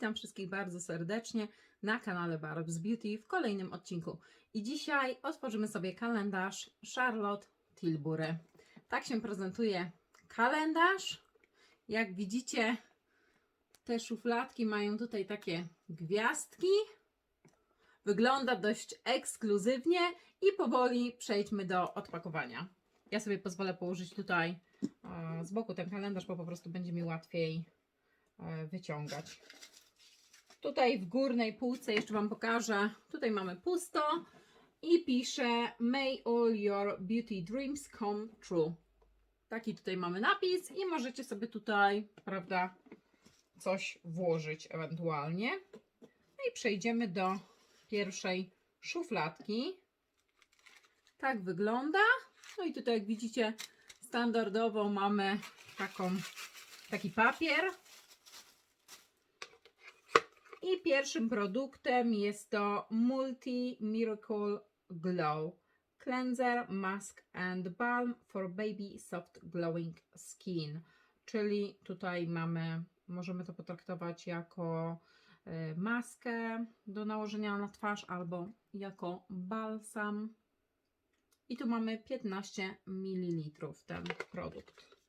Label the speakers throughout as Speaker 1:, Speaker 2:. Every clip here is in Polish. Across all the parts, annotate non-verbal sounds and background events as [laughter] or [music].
Speaker 1: Witam wszystkich bardzo serdecznie na kanale Barb's Beauty w kolejnym odcinku. I dzisiaj otworzymy sobie kalendarz Charlotte Tilbury. Tak się prezentuje kalendarz. Jak widzicie, te szufladki mają tutaj takie gwiazdki. Wygląda dość ekskluzywnie i powoli przejdźmy do odpakowania. Ja sobie pozwolę położyć tutaj e, z boku ten kalendarz, bo po prostu będzie mi łatwiej e, wyciągać. Tutaj w górnej półce jeszcze Wam pokażę. Tutaj mamy pusto i pisze May all your beauty dreams come true. Taki tutaj mamy napis i możecie sobie tutaj, prawda, coś włożyć ewentualnie. No i przejdziemy do pierwszej szufladki. Tak wygląda. No i tutaj jak widzicie standardowo mamy taką, taki papier. I pierwszym produktem jest to Multi Miracle Glow Cleanser, Mask and Balm for Baby Soft Glowing Skin. Czyli tutaj mamy, możemy to potraktować jako y, maskę do nałożenia na twarz albo jako balsam. I tu mamy 15 ml ten produkt.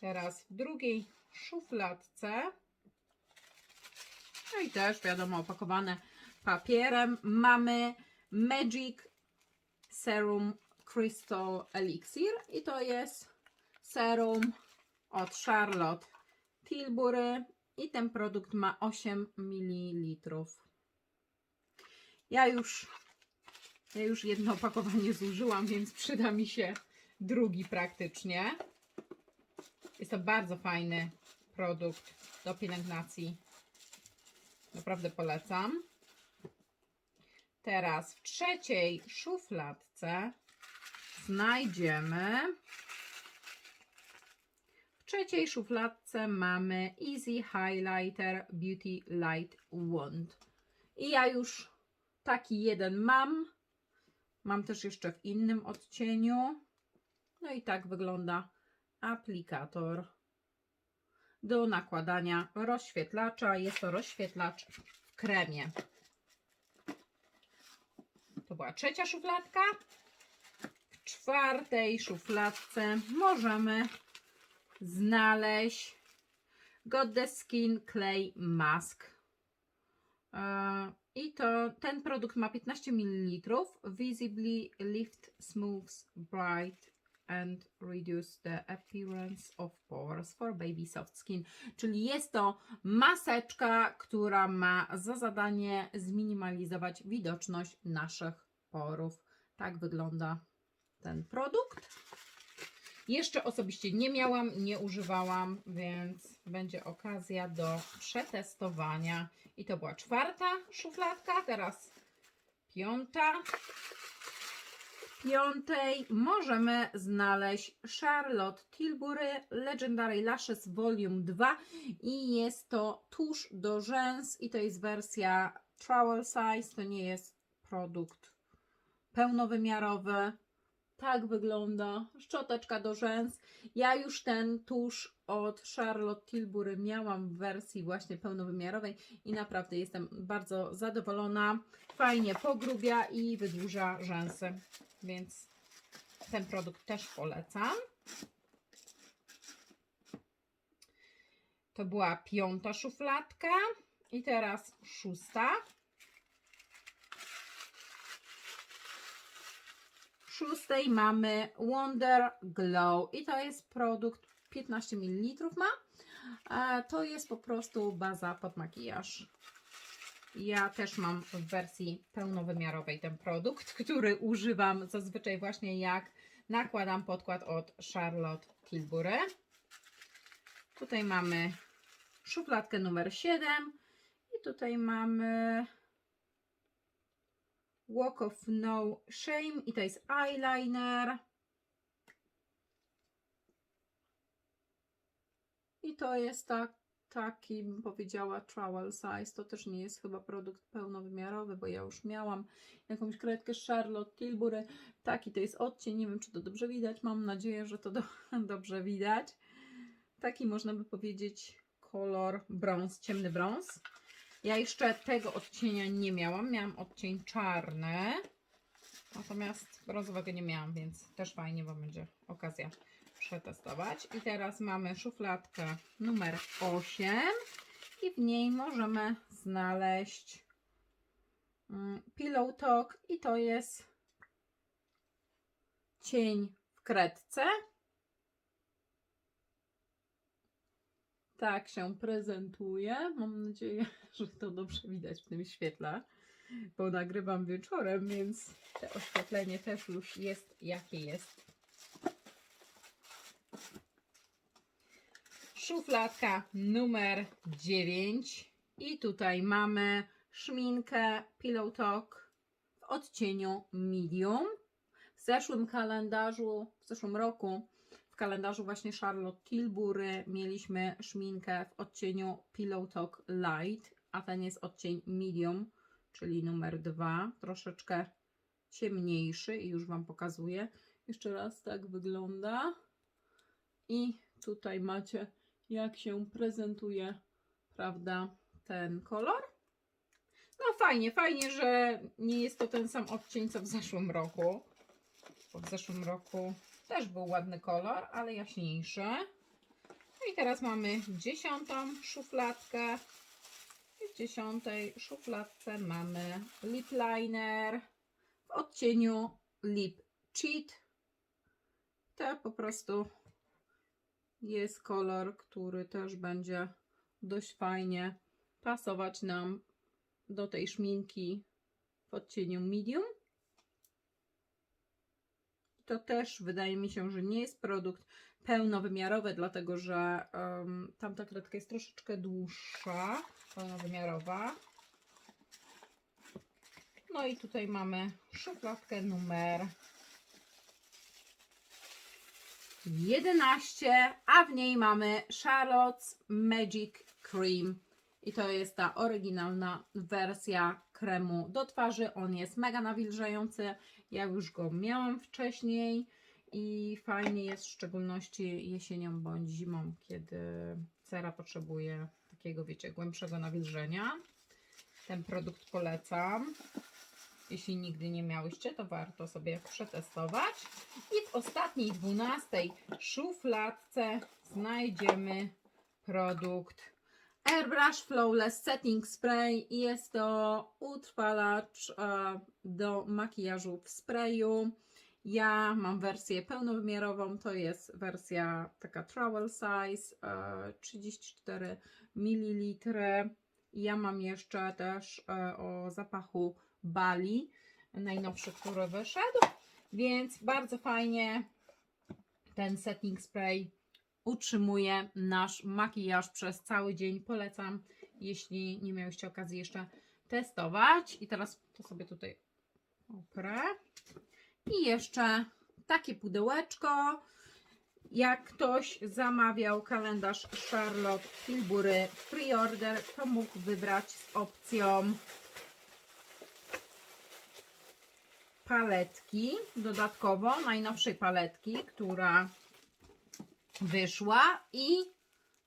Speaker 1: Teraz w drugiej szufladce. No i też wiadomo, opakowane papierem. Mamy Magic Serum Crystal Elixir. I to jest serum od Charlotte Tilbury. I ten produkt ma 8 ml. Ja już, ja już jedno opakowanie zużyłam, więc przyda mi się drugi praktycznie. Jest to bardzo fajny produkt do pielęgnacji. Naprawdę polecam. Teraz w trzeciej szufladce znajdziemy. W trzeciej szufladce mamy Easy Highlighter Beauty Light Wand. I ja już taki jeden mam. Mam też jeszcze w innym odcieniu. No i tak wygląda aplikator do nakładania rozświetlacza. Jest to rozświetlacz w kremie. To była trzecia szufladka. W czwartej szufladce możemy znaleźć Got the Skin Clay Mask. E, I to ten produkt ma 15 ml. Visibly lift, smooths, bright and reduce the appearance of pores for baby soft skin. Czyli jest to maseczka, która ma za zadanie zminimalizować widoczność naszych porów. Tak wygląda ten produkt. Jeszcze osobiście nie miałam, nie używałam, więc będzie okazja do przetestowania. I to była czwarta szufladka, teraz piąta piątej możemy znaleźć Charlotte Tilbury Legendary Lashes Volume 2 i jest to tusz do rzęs i to jest wersja travel size, to nie jest produkt pełnowymiarowy. Tak wygląda szczoteczka do rzęs. Ja już ten tusz od Charlotte Tilbury miałam w wersji właśnie pełnowymiarowej i naprawdę jestem bardzo zadowolona. Fajnie pogrubia i wydłuża rzęsy, więc ten produkt też polecam. To była piąta szufladka i teraz szósta. Szóstej mamy Wonder Glow i to jest produkt 15 ml ma. A to jest po prostu baza pod makijaż. Ja też mam w wersji pełnowymiarowej ten produkt, który używam zazwyczaj właśnie jak nakładam podkład od Charlotte Tilbury. Tutaj mamy szufladkę numer 7 i tutaj mamy Walk of No Shame i to jest eyeliner. I to jest tak taki, bym powiedziała, travel size. To też nie jest chyba produkt pełnowymiarowy, bo ja już miałam jakąś kredkę Charlotte Tilbury. Taki to jest odcień, nie wiem czy to dobrze widać, mam nadzieję, że to do, [laughs] dobrze widać. Taki można by powiedzieć kolor brąz, ciemny brąz. Ja jeszcze tego odcienia nie miałam, miałam odcień czarny, natomiast brązowego nie miałam, więc też fajnie, bo będzie okazja przetestować. I teraz mamy szufladkę numer 8 i w niej możemy znaleźć mm, Pillow Talk i to jest cień w kredce. Tak się prezentuje. Mam nadzieję, [laughs] że to dobrze widać w tym świetle, bo nagrywam wieczorem, więc to oświetlenie też już jest jakie jest. Szufladka numer 9 i tutaj mamy szminkę Pillow Talk w odcieniu medium. W zeszłym kalendarzu, w zeszłym roku kalendarzu właśnie Charlotte Tilbury mieliśmy szminkę w odcieniu Pillow Talk Light, a ten jest odcień medium, czyli numer 2, troszeczkę ciemniejszy i już Wam pokazuję. Jeszcze raz tak wygląda. I tutaj macie jak się prezentuje, prawda, ten kolor. No fajnie, fajnie, że nie jest to ten sam odcień co w zeszłym roku. Bo w zeszłym roku też był ładny kolor, ale jaśniejszy. No i teraz mamy dziesiątą szufladkę. I w dziesiątej szufladce mamy lip liner w odcieniu lip cheat. To po prostu jest kolor, który też będzie dość fajnie pasować nam do tej szminki w odcieniu medium. To też wydaje mi się, że nie jest produkt pełnowymiarowy, dlatego że um, tamta kredka jest troszeczkę dłuższa, pełnowymiarowa. No i tutaj mamy szufladkę numer 11, a w niej mamy Charlotte's Magic Cream. I to jest ta oryginalna wersja kremu do twarzy. On jest mega nawilżający. Ja już go miałam wcześniej i fajnie jest w szczególności jesienią bądź zimą, kiedy cera potrzebuje takiego, wiecie, głębszego nawilżenia. Ten produkt polecam. Jeśli nigdy nie miałyście, to warto sobie przetestować. I w ostatniej, dwunastej szufladce znajdziemy produkt Airbrush Flawless Setting Spray. Jest to utrwalacz e, do makijażu w sprayu. Ja mam wersję pełnowymiarową, to jest wersja taka travel size, e, 34 ml. Ja mam jeszcze też e, o zapachu Bali, najnowszy, który wyszedł, więc bardzo fajnie ten setting spray utrzymuje nasz makijaż przez cały dzień. Polecam, jeśli nie miałyście okazji jeszcze testować. I teraz to sobie tutaj oprę. I jeszcze takie pudełeczko. Jak ktoś zamawiał kalendarz Charlotte Tilbury pre-order, to mógł wybrać z opcją paletki, dodatkowo najnowszej paletki, która wyszła i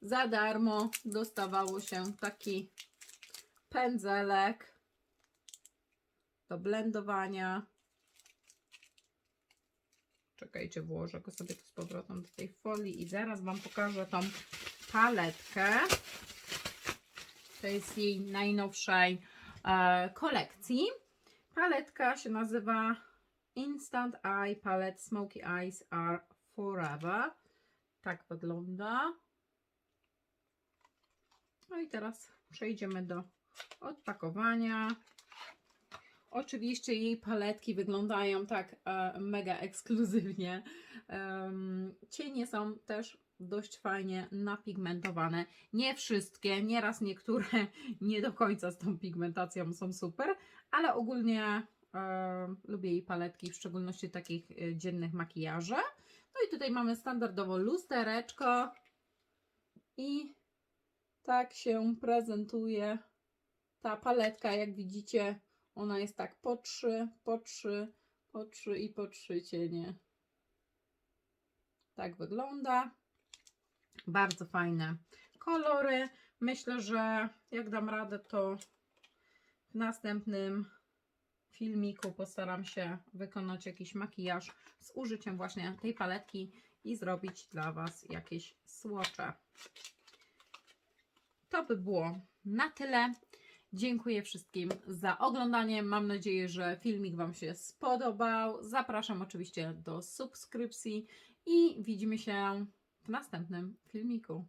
Speaker 1: za darmo dostawało się taki pędzelek do blendowania. Czekajcie, włożę go sobie tu z powrotem do tej folii i zaraz Wam pokażę tą paletkę. To jest jej najnowszej e, kolekcji. Paletka się nazywa Instant Eye Palette Smoky Eyes Are Forever. Tak wygląda. No i teraz przejdziemy do odpakowania. Oczywiście jej paletki wyglądają tak e, mega ekskluzywnie. Cienie są też dość fajnie napigmentowane. Nie wszystkie, nieraz niektóre [laughs] nie do końca z tą pigmentacją są super, ale ogólnie e, lubię jej paletki, w szczególności takich e, dziennych makijaży. No i tutaj mamy standardowo lustereczko i Tak się prezentuje ta paletka, jak widzicie, ona jest tak po trzy, po trzy, po trzy i po trzy cienie. Tak wygląda. Bardzo fajne kolory. Myślę, że jak dam radę, to w następnym filmiku postaram się wykonać jakiś makijaż z użyciem właśnie tej paletki i zrobić dla Was jakieś słocze. To by było na tyle. Dziękuję wszystkim za oglądanie. Mam nadzieję, że filmik Wam się spodobał. Zapraszam oczywiście do subskrypcji i widzimy się w następnym filmiku.